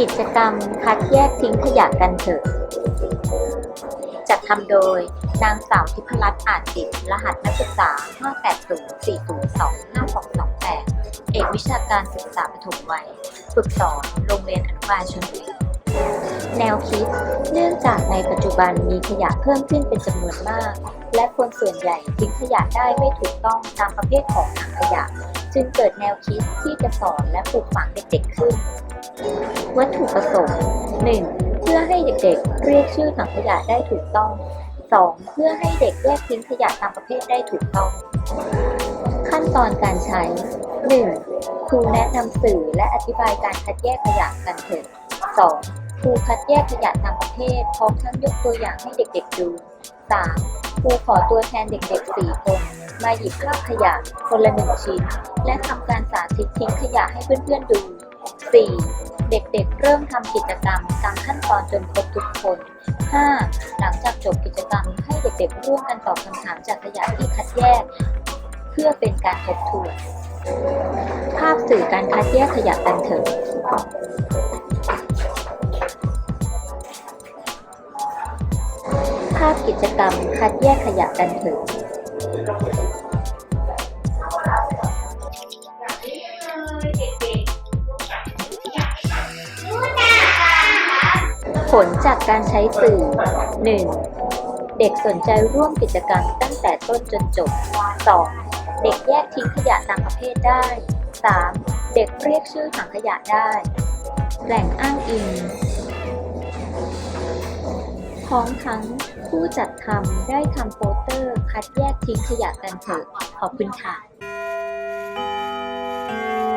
กิจกรรมคัดแยกทิ้งขยะกันเถอะจัดทำโดยนางสาวทิพรัตน์อาจจิตรหัสนักศึกษา 580-402-5228 เอกวิชาการศึกษาปฐมวัย ฝึกสอนโรงเรียนอนุบาลชนบุรีแนวคิด เนื่องจากในปัจจุบันมีขยะเพิ่มขึ้นเป็นจำนวนมาก และคนส่วนใหญ่ทิ้งขยะได้ไม่ถูกต้องตามประเภทของถังขยะ จึงเกิดแนวคิดที่จะสอนและปลูกฝังเด็กๆขึ้น วัตถุประสงค์ 1. เพื่อให้เด็กๆ เรียกชื่อถังขยะได้ถูกต้อง 2. เพื่อให้เด็กแยกทิ้งขยะตามประเภทได้ถูกต้อง ขั้นตอนการใช้ 1. ครูแนะนำสื่อและอธิบายการคัดแยกขยะกันเถิด 2. ครูคัดแยกขยะตามประเภทพร้อมทั้งยกตัวอย่างให้เด็กๆดู 3. ครูขอตัวแทนเด็กๆ 4 คน มาหยิบคราบขยะคนละหนึ่งชิ้น และทำการสาธิตทิ้งขยะให้เพื่อนๆดู 4. เด็กๆ เริ่มทำกิจกรรมตามขั้นตอนจนครบทุกคน 5. หลังจากจบกิจกรรมให้เด็กๆร่วมกันตอบคำถามจากขยะที่คัดแยก เพื่อเป็นการทบทวน ภาพสื่อการคัดแยกขยะกันเถอะภาพกิจกรรมคัดแยกขยะกันเถอะ ผลจากการใช้สื่อ 1. เด็กสนใจร่วมกิจกรรมตั้งแต่ต้นจนจบ 2. เด็กแยกทิ้งขยะตามประเภทได้ 3. เด็กเรียกชื่อถังขยะได้ แหล่งอ้างอิงพร้อมทั้งผู้จัดทำได้ทำโปสเตอร์คัดแยกทิ้งขยะกันเถอะขอบคุณค่ะ